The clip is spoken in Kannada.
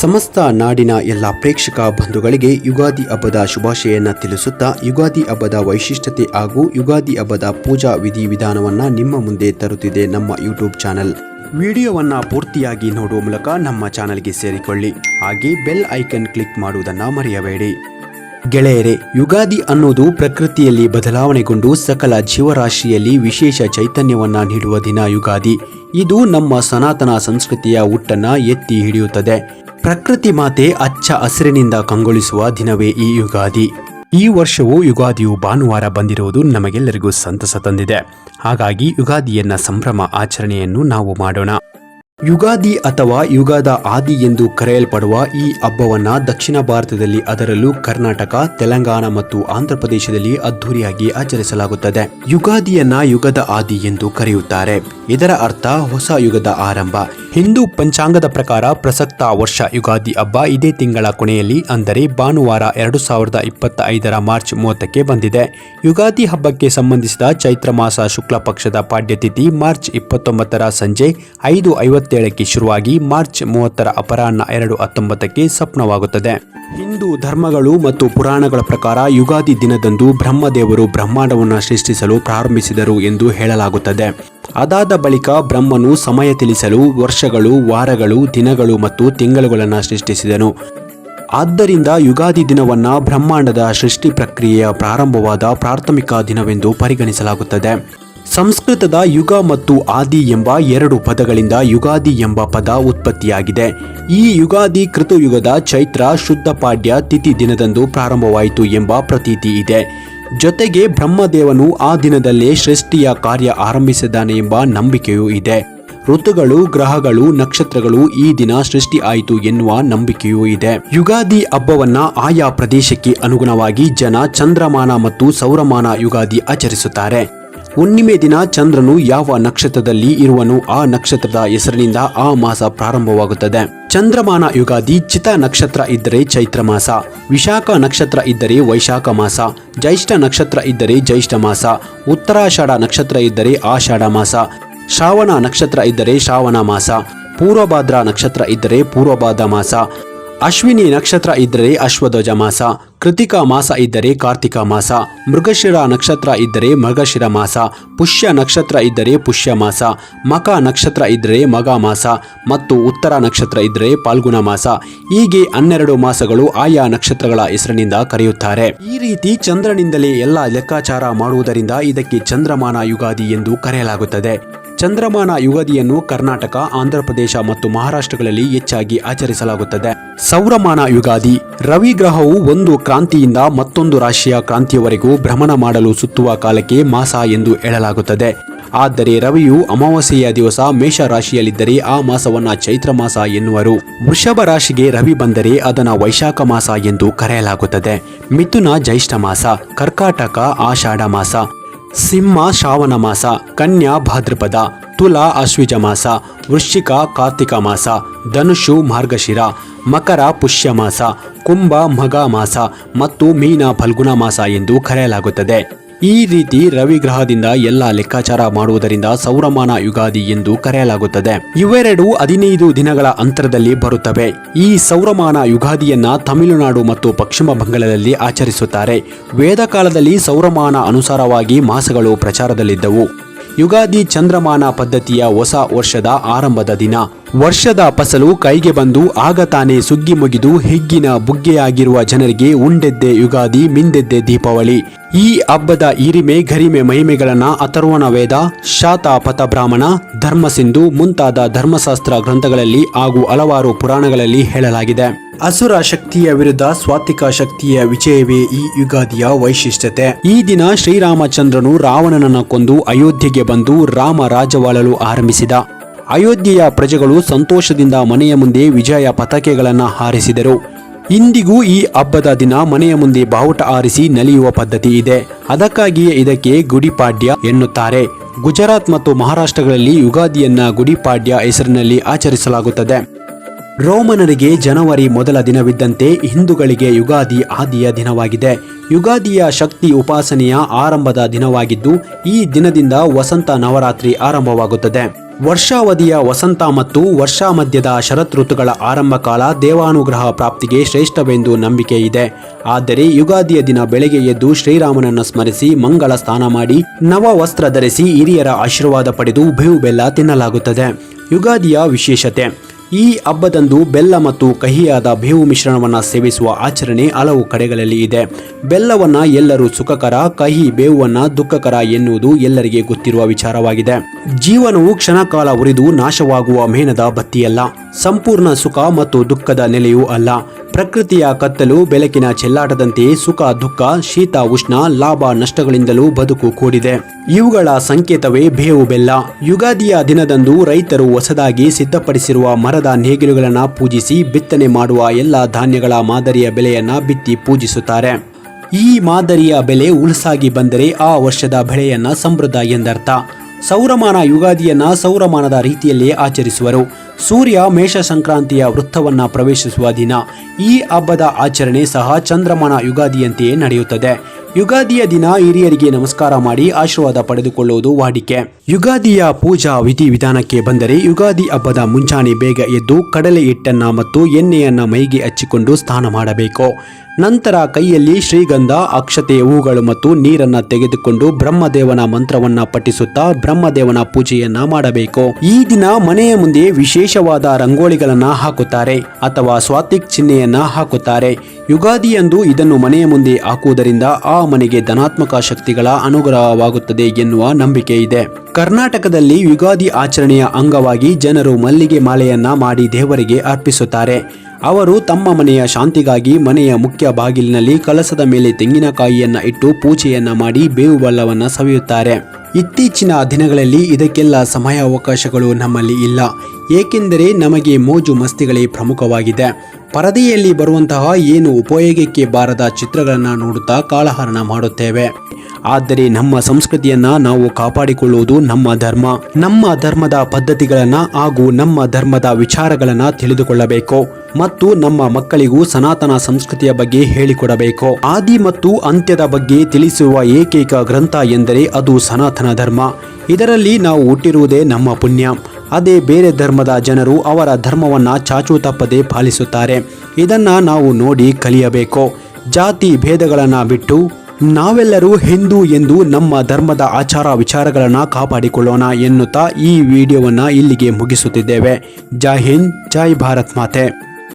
ಸಮಸ್ತ ನಾಡಿನ ಎಲ್ಲ ಪ್ರೇಕ್ಷಕ ಬಂಧುಗಳಿಗೆ ಯುಗಾದಿ ಹಬ್ಬದ ಶುಭಾಶಯನ್ನ ತಿಳಿಸುತ್ತಾ ಯುಗಾದಿ ಹಬ್ಬದ ವೈಶಿಷ್ಟ್ಯತೆ ಹಾಗೂ ಯುಗಾದಿ ಹಬ್ಬದ ಪೂಜಾ ವಿಧಿವಿಧಾನವನ್ನ ನಿಮ್ಮ ಮುಂದೆ ತರುತ್ತಿದೆ ನಮ್ಮ ಯೂಟ್ಯೂಬ್ ಚಾನೆಲ್. ವಿಡಿಯೋವನ್ನು ಪೂರ್ತಿಯಾಗಿ ನೋಡುವ ಮೂಲಕ ನಮ್ಮ ಚಾನೆಲ್ಗೆ ಸೇರಿಕೊಳ್ಳಿ. ಹಾಗೆ ಬೆಲ್ ಐಕನ್ ಕ್ಲಿಕ್ ಮಾಡುವುದನ್ನು ಮರೆಯಬೇಡಿ. ಗೆಳೆಯರೆ, ಯುಗಾದಿ ಅನ್ನೋದು ಪ್ರಕೃತಿಯಲ್ಲಿ ಬದಲಾವಣೆಗೊಂಡು ಸಕಲ ಜೀವರಾಶಿಯಲ್ಲಿ ವಿಶೇಷ ಚೈತನ್ಯವನ್ನು ನೀಡುವ ದಿನ ಯುಗಾದಿ. ಇದು ನಮ್ಮ ಸನಾತನ ಸಂಸ್ಕೃತಿಯ ಹುಟ್ಟನ್ನ ಎತ್ತಿ ಹಿಡಿಯುತ್ತದೆ. ಪ್ರಕೃತಿ ಮಾತೆ ಅಚ್ಚ ಹಸಿರಿನಿಂದ ಕಂಗೊಳಿಸುವ ದಿನವೇ ಈ ಯುಗಾದಿ. ಈ ವರ್ಷವೂ ಯುಗಾದಿಯು ಭಾನುವಾರ ಬಂದಿರುವುದು ನಮಗೆಲ್ಲರಿಗೂ ಸಂತಸ ತಂದಿದೆ. ಹಾಗಾಗಿ ಯುಗಾದಿಯನ್ನ ಸಂಭ್ರಮ ಆಚರಣೆಯನ್ನು ನಾವು ಮಾಡೋಣ. ಯುಗಾದಿ ಅಥವಾ ಯುಗಾದ ಆದಿ ಎಂದು ಕರೆಯಲ್ಪಡುವ ಈ ಹಬ್ಬವನ್ನು ದಕ್ಷಿಣ ಭಾರತದಲ್ಲಿ ಅದರಲ್ಲೂ ಕರ್ನಾಟಕ, ತೆಲಂಗಾಣ ಮತ್ತು ಆಂಧ್ರಪ್ರದೇಶದಲ್ಲಿ ಅದ್ಧೂರಿಯಾಗಿ ಆಚರಿಸಲಾಗುತ್ತದೆ. ಯುಗಾದಿಯನ್ನ ಯುಗದ ಆದಿ ಎಂದು ಕರೆಯುತ್ತಾರೆ. ಇದರ ಅರ್ಥ ಹೊಸ ಯುಗದ ಆರಂಭ. ಹಿಂದೂ ಪಂಚಾಂಗದ ಪ್ರಕಾರ ಪ್ರಸಕ್ತ ವರ್ಷ ಯುಗಾದಿ ಹಬ್ಬ ಇದೇ ತಿಂಗಳ ಕೊನೆಯಲ್ಲಿ, ಅಂದರೆ ಭಾನುವಾರ ಎರಡು ಸಾವಿರದ ಇಪ್ಪತ್ತ ಐದರ ಮಾರ್ಚ್ ಮೂವತ್ತಕ್ಕೆ ಬಂದಿದೆ. ಯುಗಾದಿ ಹಬ್ಬಕ್ಕೆ ಸಂಬಂಧಿಸಿದ ಚೈತ್ರ ಮಾಸ ಶುಕ್ಲ ಪಕ್ಷದ ಪಾಡ್ಯತಿಥಿ ಮಾರ್ಚ್ ಇಪ್ಪತ್ತೊಂಬತ್ತರ ಸಂಜೆ ಐದು ಐವತ್ತೇಳಕ್ಕೆ ಶುರುವಾಗಿ ಮಾರ್ಚ್ ಮೂವತ್ತರ ಅಪರಾಹ್ನ ಎರಡು ಹತ್ತೊಂಬತ್ತಕ್ಕೆ ಸ್ವಪ್ನವಾಗುತ್ತದೆ ಹಿಂದೂ ಧರ್ಮಗಳು ಮತ್ತು ಪುರಾಣಗಳ ಪ್ರಕಾರ ಯುಗಾದಿ ದಿನದಂದು ಬ್ರಹ್ಮದೇವರು ಬ್ರಹ್ಮಾಂಡವನ್ನು ಸೃಷ್ಟಿಸಲು ಪ್ರಾರಂಭಿಸಿದರು ಎಂದು ಹೇಳಲಾಗುತ್ತದೆ. ಅದಾದ ಬಳಿಕ ಬ್ರಹ್ಮನು ಸಮಯ ತಿಳಿಸಲು ವರ್ಷಗಳು, ವಾರಗಳು, ದಿನಗಳು ಮತ್ತು ತಿಂಗಳುಗಳನ್ನು ಸೃಷ್ಟಿಸಿದನು. ಆದ್ದರಿಂದ ಯುಗಾದಿ ದಿನವನ್ನ ಬ್ರಹ್ಮಾಂಡದ ಸೃಷ್ಟಿ ಪ್ರಕ್ರಿಯೆಯ ಪ್ರಾರಂಭವಾದ ಪ್ರಾಥಮಿಕ ದಿನವೆಂದು ಪರಿಗಣಿಸಲಾಗುತ್ತದೆ. ಸಂಸ್ಕೃತದ ಯುಗ ಮತ್ತು ಆದಿ ಎಂಬ ಎರಡು ಪದಗಳಿಂದ ಯುಗಾದಿ ಎಂಬ ಪದ ಉತ್ಪತ್ತಿಯಾಗಿದೆ. ಈ ಯುಗಾದಿ ಕೃತಯುಗದ ಚೈತ್ರ ಶುದ್ಧ ಪಾಡ್ಯ ತಿಥಿ ದಿನದಂದು ಪ್ರಾರಂಭವಾಯಿತು ಎಂಬ ಪ್ರತೀತಿ ಇದೆ. ಜೊತೆಗೆ ಬ್ರಹ್ಮದೇವನು ಆ ದಿನದಲ್ಲೇ ಸೃಷ್ಟಿಯ ಕಾರ್ಯ ಆರಂಭಿಸಿದ್ದಾನೆ ಎಂಬ ನಂಬಿಕೆಯೂ ಇದೆ. ಋತುಗಳು, ಗ್ರಹಗಳು, ನಕ್ಷತ್ರಗಳು ಈ ದಿನ ಸೃಷ್ಟಿ ಆಯಿತು ಎನ್ನುವ ನಂಬಿಕೆಯೂ ಇದೆ. ಯುಗಾದಿ ಹಬ್ಬವನ್ನ ಆಯಾ ಪ್ರದೇಶಕ್ಕೆ ಅನುಗುಣವಾಗಿ ಜನ ಚಂದ್ರಮಾನ ಮತ್ತು ಸೌರಮಾನ ಯುಗಾದಿ ಆಚರಿಸುತ್ತಾರೆ. ಹುಣ್ಣಿಮೆ ದಿನ ಚಂದ್ರನು ಯಾವ ನಕ್ಷತ್ರದಲ್ಲಿ ಇರುವನು ಆ ನಕ್ಷತ್ರದ ಹೆಸರಿನಿಂದ ಆ ಮಾಸ ಪ್ರಾರಂಭವಾಗುತ್ತದೆ. ಚಂದ್ರಮಾನ ಯುಗಾದಿ ಚಿತ ನಕ್ಷತ್ರ ಇದ್ದರೆ ಚೈತ್ರ ಮಾಸ, ವಿಶಾಖ ನಕ್ಷತ್ರ ಇದ್ದರೆ ವೈಶಾಖ ಮಾಸ, ಜ್ಯೈಷ್ಠ ನಕ್ಷತ್ರ ಇದ್ದರೆ ಜ್ಯೈಷ್ಠ ಮಾಸ, ಉತ್ತರಾಷಾಢ ನಕ್ಷತ್ರ ಇದ್ದರೆ ಆಷಾಢ ಮಾಸ, ಶ್ರಾವಣ ನಕ್ಷತ್ರ ಇದ್ದರೆ ಶ್ರಾವಣ ಮಾಸ, ಪೂರ್ವಭಾದ್ರ ನಕ್ಷತ್ರ ಇದ್ದರೆ ಪೂರ್ವಭಾದ್ರ ಮಾಸ ಅಶ್ವಿನಿ ನಕ್ಷತ್ರ ಇದ್ದರೆ ಅಶ್ವಧ್ವಜ ಮಾಸ, ಕೃತಿಕಾ ಮಾಸ ಇದ್ದರೆ ಕಾರ್ತಿಕ ಮಾಸ, ಮೃಗಶಿರ ನಕ್ಷತ್ರ ಇದ್ದರೆ ಮೃಗಶಿರ ಮಾಸ, ಪುಷ್ಯ ನಕ್ಷತ್ರ ಇದ್ದರೆ ಪುಷ್ಯ ಮಾಸ, ಮಕ ನಕ್ಷತ್ರ ಇದ್ದರೆ ಮಗ ಮಾಸ ಮತ್ತು ಉತ್ತರ ನಕ್ಷತ್ರ ಇದ್ದರೆ ಪಾಲ್ಗುಣ ಮಾಸ. ಹೀಗೆ ಹನ್ನೆರಡು ಮಾಸಗಳು ಆಯಾ ನಕ್ಷತ್ರಗಳ ಹೆಸರಿನಿಂದ ಕರೆಯುತ್ತಾರೆ. ಈ ರೀತಿ ಚಂದ್ರನಿಂದಲೇ ಎಲ್ಲ ಲೆಕ್ಕಾಚಾರ ಮಾಡುವುದರಿಂದ ಇದಕ್ಕೆ ಚಂದ್ರಮಾನ ಯುಗಾದಿ ಎಂದು ಕರೆಯಲಾಗುತ್ತದೆ. ಚಂದ್ರಮಾನ ಯುಗಾದಿಯನ್ನು ಕರ್ನಾಟಕ ಆಂಧ್ರಪ್ರದೇಶ ಮತ್ತು ಮಹಾರಾಷ್ಟ್ರಗಳಲ್ಲಿ ಹೆಚ್ಚಾಗಿ ಆಚರಿಸಲಾಗುತ್ತದೆ. ಸೌರಮಾನ ಯುಗಾದಿ, ರವಿ ಗ್ರಹವು ಒಂದು ಕ್ರಾಂತಿಯಿಂದ ಮತ್ತೊಂದು ರಾಶಿಯ ಕ್ರಾಂತಿಯವರೆಗೂ ಭ್ರಮಣ ಮಾಡಲು ಸುತ್ತುವ ಕಾಲಕ್ಕೆ ಮಾಸ ಎಂದು ಹೇಳಲಾಗುತ್ತದೆ. ಆದರೆ ರವಿಯು ಅಮಾವಾಸ್ಯೆಯ ದಿವಸ ಮೇಷ ರಾಶಿಯಲ್ಲಿದ್ದರೆ ಆ ಮಾಸವನ್ನ ಚೈತ್ರ ಮಾಸ ಎನ್ನುವರು. ವೃಷಭ ರಾಶಿಗೆ ರವಿ ಬಂದರೆ ಅದನ್ನ ವೈಶಾಖ ಮಾಸ ಎಂದು ಕರೆಯಲಾಗುತ್ತದೆ. ಮಿಥುನ ಜೈಷ್ಠ ಮಾಸ, ಕರ್ಕಾಟಕ ಆಷಾಢ ಮಾಸ ಸಿಂಹ ಶ್ರಾವಣ ಮಾಸ ಕನ್ಯಾ ಭಾದ್ರಪದ, ತುಲಾ ಅಶ್ವಿಜ ಮಾಸ ವೃಶ್ಚಿಕ ಕಾರ್ತಿಕ ಮಾಸ ಧನುಷು ಮಾರ್ಗಶಿರ, ಮಕರ ಪುಷ್ಯ ಮಾಸ ಕುಂಭ ಮಗ ಮಾಸ ಮತ್ತು ಮೀನ ಫಲ್ಗುಣ ಮಾಸ ಎಂದು ಕರೆಯಲಾಗುತ್ತದೆ. ಈ ರೀತಿ ರವಿ ಗ್ರಹದಿಂದ ಎಲ್ಲ ಲೆಕ್ಕಾಚಾರ ಮಾಡುವುದರಿಂದ ಸೌರಮಾನ ಯುಗಾದಿ ಎಂದು ಕರೆಯಲಾಗುತ್ತದೆ. ಇವೆರಡು ಹದಿನೈದು ದಿನಗಳ ಅಂತರದಲ್ಲಿ ಬರುತ್ತವೆ. ಈ ಸೌರಮಾನ ಯುಗಾದಿಯನ್ನ ತಮಿಳುನಾಡು ಮತ್ತು ಪಶ್ಚಿಮ ಬಂಗಾಳದಲ್ಲಿ ಆಚರಿಸುತ್ತಾರೆ. ವೇದ ಕಾಲದಲ್ಲಿ ಸೌರಮಾನ ಅನುಸಾರವಾಗಿ ಮಾಸಗಳು ಪ್ರಚಾರದಲ್ಲಿದ್ದವು. ಯುಗಾದಿ ಚಂದ್ರಮಾನ ಪದ್ಧತಿಯ ಹೊಸ ವರ್ಷದ ಆರಂಭದ ದಿನ. ವರ್ಷದ ಫಸಲು ಕೈಗೆ ಬಂದು ಆಗ ತಾನೇ ಸುಗ್ಗಿ ಮುಗಿದು ಹಿಗ್ಗಿನ ಬುಗ್ಗೆಯಾಗಿರುವ ಜನರಿಗೆ ಉಂಡೆದ್ದೆ ಯುಗಾದಿ, ಮಿಂದೆದ್ದೆ ದೀಪಾವಳಿ. ಈ ಹಬ್ಬದ ಹಿರಿಮೆ ಗರಿಮೆ ಮಹಿಮೆಗಳನ್ನ ಅಥರ್ವಣ ವೇದ ಶಾತ ಪಥಬ್ರಾಹ್ಮಣ ಧರ್ಮಸಿಂಧು ಮುಂತಾದ ಧರ್ಮಶಾಸ್ತ್ರ ಗ್ರಂಥಗಳಲ್ಲಿ ಹಾಗೂ ಹಲವಾರು ಪುರಾಣಗಳಲ್ಲಿ ಹೇಳಲಾಗಿದೆ. ಅಸುರ ಶಕ್ತಿಯ ವಿರುದ್ಧ ಸ್ವಾತಿಕ ಶಕ್ತಿಯ ವಿಜಯವೇ ಈ ಯುಗಾದಿಯ ವೈಶಿಷ್ಟ್ಯತೆ. ಈ ದಿನ ಶ್ರೀರಾಮಚಂದ್ರನು ರಾವಣನನ್ನ ಕೊಂದು ಅಯೋಧ್ಯೆಗೆ ಬಂದು ರಾಮ ರಾಜವಾಳಲು ಆರಂಭಿಸಿದ. ಅಯೋಧ್ಯೆಯ ಪ್ರಜೆಗಳು ಸಂತೋಷದಿಂದ ಮನೆಯ ಮುಂದೆ ವಿಜಯ ಪತಾಕೆಗಳನ್ನು ಹಾರಿಸಿದರು. ಇಂದಿಗೂ ಈ ಹಬ್ಬದ ದಿನ ಮನೆಯ ಮುಂದೆ ಬಾವುಟ ಆರಿಸಿ ನಲಿಯುವ ಪದ್ಧತಿ ಇದೆ. ಅದಕ್ಕಾಗಿಯೇ ಇದಕ್ಕೆ ಗುಡಿಪಾಡ್ಯ ಎನ್ನುತ್ತಾರೆ. ಗುಜರಾತ್ ಮತ್ತು ಮಹಾರಾಷ್ಟ್ರಗಳಲ್ಲಿ ಯುಗಾದಿಯನ್ನ ಗುಡಿಪಾಡ್ಯ ಹೆಸರಿನಲ್ಲಿ ಆಚರಿಸಲಾಗುತ್ತದೆ. ರೋಮನರಿಗೆ ಜನವರಿ ಮೊದಲ ದಿನವಿದ್ದಂತೆ ಹಿಂದೂಗಳಿಗೆ ಯುಗಾದಿ ಆದಿಯ ದಿನವಾಗಿದೆ. ಯುಗಾದಿಯ ಶಕ್ತಿ ಉಪಾಸನೆಯ ಆರಂಭದ ದಿನವಾಗಿದ್ದು, ಈ ದಿನದಿಂದ ವಸಂತ ನವರಾತ್ರಿ ಆರಂಭವಾಗುತ್ತದೆ. ವರ್ಷಾವಧಿಯ ವಸಂತ ಮತ್ತು ವರ್ಷಾ ಮಧ್ಯದ ಶರತ್ ಋತುಗಳ ಆರಂಭ ಕಾಲ ದೇವಾನುಗ್ರಹ ಪ್ರಾಪ್ತಿಗೆ ಶ್ರೇಷ್ಠವೆಂದು ನಂಬಿಕೆ ಇದೆ. ಆದರೆ ಯುಗಾದಿಯ ದಿನ ಬೆಳಗ್ಗೆ ಎದ್ದು ಶ್ರೀರಾಮನನ್ನು ಸ್ಮರಿಸಿ ಮಂಗಳ ಸ್ನಾನ ಮಾಡಿ ನವ ವಸ್ತ್ರ ಧರಿಸಿ ಹಿರಿಯರ ಆಶೀರ್ವಾದ ಪಡೆದು ಬೇವು ಬೆಲ್ಲ ತಿನ್ನಲಾಗುತ್ತದೆ. ಯುಗಾದಿಯ ವಿಶೇಷತೆ. ಈ ಹಬ್ಬದಂದು ಬೆಲ್ಲ ಮತ್ತು ಕಹಿಯಾದ ಬೇವು ಮಿಶ್ರಣವನ್ನು ಸೇವಿಸುವ ಆಚರಣೆ ಹಲವು ಕಡೆಗಳಲ್ಲಿ ಇದೆ. ಬೆಲ್ಲವನ್ನ ಎಲ್ಲರೂ ಸುಖಕರ, ಕಹಿ ಬೇವುವನ್ನು ದುಃಖಕರ ಎನ್ನುವುದು ಎಲ್ಲರಿಗೆ ಗೊತ್ತಿರುವ ವಿಚಾರವಾಗಿದೆ. ಜೀವನವು ಕ್ಷಣಕಾಲ ಉರಿದು ನಾಶವಾಗುವ ಮೇಣದ ಬತ್ತಿಯಲ್ಲ. ಸಂಪೂರ್ಣ ಸುಖ ಮತ್ತು ದುಃಖದ ನೆಲೆಯೂ ಅಲ್ಲ. ಪ್ರಕೃತಿಯ ಕತ್ತಲು, ಬೆಳಕಿನ ಚೆಲ್ಲಾಟದಂತೆ ಸುಖ, ದುಃಖ, ಶೀತ, ಉಷ್ಣ, ಲಾಭ, ನಷ್ಟಗಳಿಂದಲೂ ಬದುಕು ಕೂಡಿದೆ. ಇವುಗಳ ಸಂಕೇತವೇ ಬೇವು ಬೆಲ್ಲ. ಯುಗಾದಿಯ ದಿನದಂದು ರೈತರು ಹೊಸದಾಗಿ ಸಿದ್ಧಪಡಿಸಿರುವ ಮರದ ನೇಗಿಲುಗಳನ್ನು ಪೂಜಿಸಿ ಬಿತ್ತನೆ ಮಾಡುವ ಎಲ್ಲ ಧಾನ್ಯಗಳ ಮಾದರಿಯ ಬೆಲೆಯನ್ನು ಬಿತ್ತಿ ಪೂಜಿಸುತ್ತಾರೆ. ಈ ಮಾದರಿಯ ಬೆಲೆ ಉಲ್ಸಾಗಿ ಬಂದರೆ ಆ ವರ್ಷದ ಬೆಳೆಯನ್ನ ಸಮೃದ್ಧ ಎಂದರ್ಥ. ಸೌರಮಾನ ಯುಗಾದಿಯನ್ನ ಸೌರಮಾನದ ರೀತಿಯಲ್ಲೇ ಆಚರಿಸುವರು. ಸೂರ್ಯ ಮೇಷ ಸಂಕ್ರಾಂತಿಯ ವೃತ್ತವನ್ನ ಪ್ರವೇಶಿಸುವ ದಿನ. ಈ ಹಬ್ಬದ ಆಚರಣೆ ಸಹ ಚಂದ್ರಮಾನ ಯುಗಾದಿಯಂತೆಯೇ ನಡೆಯುತ್ತದೆ. ಯುಗಾದಿಯ ದಿನ ಹಿರಿಯರಿಗೆ ನಮಸ್ಕಾರ ಮಾಡಿ ಆಶೀರ್ವಾದ ಪಡೆದುಕೊಳ್ಳುವುದು ವಾಡಿಕೆ. ಯುಗಾದಿಯ ಪೂಜಾ ವಿಧಿ ವಿಧಾನಕ್ಕೆ ಬಂದರೆ ಯುಗಾದಿ ಹಬ್ಬದ ಮುಂಚಾನೆ ಬೇಗ ಎದ್ದು ಕಡಲೆ ಹಿಟ್ಟನ್ನ ಮತ್ತು ಎಣ್ಣೆಯನ್ನ ಮೈಗೆ ಹಚ್ಚಿಕೊಂಡು ಸ್ನಾನ ಮಾಡಬೇಕು. ನಂತರ ಕೈಯಲ್ಲಿ ಶ್ರೀಗಂಧ, ಅಕ್ಷತೆ, ಹೂಗಳು ಮತ್ತು ನೀರನ್ನ ತೆಗೆದುಕೊಂಡು ಬ್ರಹ್ಮದೇವನ ಮಂತ್ರವನ್ನ ಪಠಿಸುತ್ತಾ ಬ್ರಹ್ಮದೇವನ ಪೂಜೆಯನ್ನ ಮಾಡಬೇಕು. ಈ ದಿನ ಮನೆಯ ಮುಂದೆ ವಿಶೇಷವಾದ ರಂಗೋಲಿಗಳನ್ನ ಹಾಕುತ್ತಾರೆ ಅಥವಾ ಸ್ವಾತಿಕ್ ಚಿಹ್ನೆಯನ್ನ ಹಾಕುತ್ತಾರೆ. ಯುಗಾದಿಯಂದು ಇದನ್ನು ಮನೆಯ ಮುಂದೆ ಹಾಕುವುದರಿಂದ ಆ ಮನೆಗೆ ಧನಾತ್ಮಕ ಶಕ್ತಿಗಳ ಅನುಗ್ರಹವಾಗುತ್ತದೆ ಎನ್ನುವ ನಂಬಿಕೆ ಇದೆ. ಕರ್ನಾಟಕದಲ್ಲಿ ಯುಗಾದಿ ಆಚರಣೆಯ ಅಂಗವಾಗಿ ಜನರು ಮಲ್ಲಿಗೆ ಮಾಲೆಯನ್ನ ಮಾಡಿ ದೇವರಿಗೆ ಅರ್ಪಿಸುತ್ತಾರೆ. ಅವರು ತಮ್ಮ ಮನೆಯ ಶಾಂತಿಗಾಗಿ ಮನೆಯ ಮುಖ್ಯ ಬಾಗಿಲಿನಲ್ಲಿ ಕಲಸದ ಮೇಲೆ ತೆಂಗಿನಕಾಯಿಯನ್ನ ಇಟ್ಟು ಪೂಜೆಯನ್ನ ಮಾಡಿ ಬೇವು ಬಲ್ಲವನ್ನು ಸವಿಯುತ್ತಾರೆ. ಇತ್ತೀಚಿನ ದಿನಗಳಲ್ಲಿ ಇದಕ್ಕೆಲ್ಲ ಸಮಯಾವಕಾಶಗಳು ನಮ್ಮಲ್ಲಿ ಇಲ್ಲ. ಏಕೆಂದರೆ ನಮಗೆ ಮೋಜು ಮಸ್ತಿಗಳೇ ಪ್ರಮುಖವಾಗಿದೆ. ಪರದೆಯಲ್ಲಿ ಬರುವಂತಹ ಏನು ಉಪಯೋಗಕ್ಕೆ ಬಾರದ ಚಿತ್ರಗಳನ್ನು ನೋಡುತ್ತಾ ಕಾಲಹರಣ ಮಾಡುತ್ತೇವೆ. ಆದರೆ ನಮ್ಮ ಸಂಸ್ಕೃತಿಯನ್ನ ನಾವು ಕಾಪಾಡಿಕೊಳ್ಳುವುದು ನಮ್ಮ ಧರ್ಮ. ನಮ್ಮ ಧರ್ಮದ ಪದ್ಧತಿಗಳನ್ನ ಹಾಗೂ ನಮ್ಮ ಧರ್ಮದ ವಿಚಾರಗಳನ್ನ ತಿಳಿದುಕೊಳ್ಳಬೇಕು ಮತ್ತು ನಮ್ಮ ಮಕ್ಕಳಿಗೂ ಸನಾತನ ಸಂಸ್ಕೃತಿಯ ಬಗ್ಗೆ ಹೇಳಿಕೊಡಬೇಕು. ಆದಿ ಮತ್ತು ಅಂತ್ಯದ ಬಗ್ಗೆ ತಿಳಿಸುವ ಏಕೈಕ ಗ್ರಂಥ ಎಂದರೆ ಅದು ಸನಾತನ ಧರ್ಮ. ಇದರಲ್ಲಿ ನಾವು ಹುಟ್ಟಿರುವುದೇ ನಮ್ಮ ಪುಣ್ಯ. ಅದೇ ಬೇರೆ ಧರ್ಮದ ಜನರು ಅವರ ಧರ್ಮವನ್ನ ಚಾಚು ತಪ್ಪದೆ ಪಾಲಿಸುತ್ತಾರೆ. ಇದನ್ನ ನಾವು ನೋಡಿ ಕಲಿಯಬೇಕು. ಜಾತಿ ಭೇದಗಳನ್ನ ಬಿಟ್ಟು ನಾವೆಲ್ಲರೂ ಹಿಂದೂ ಎಂದು ನಮ್ಮ ಧರ್ಮದ ಆಚಾರ ವಿಚಾರಗಳನ್ನು ಕಾಪಾಡಿಕೊಳ್ಳೋಣ ಎನ್ನುತ್ತಾ ಈ ವಿಡಿಯೋವನ್ನು ಇಲ್ಲಿಗೆ ಮುಗಿಸುತ್ತಿದ್ದೇವೆ. ಜೈ ಹಿಂದ್, ಜೈ ಭಾರತ್ ಮಾತೆ.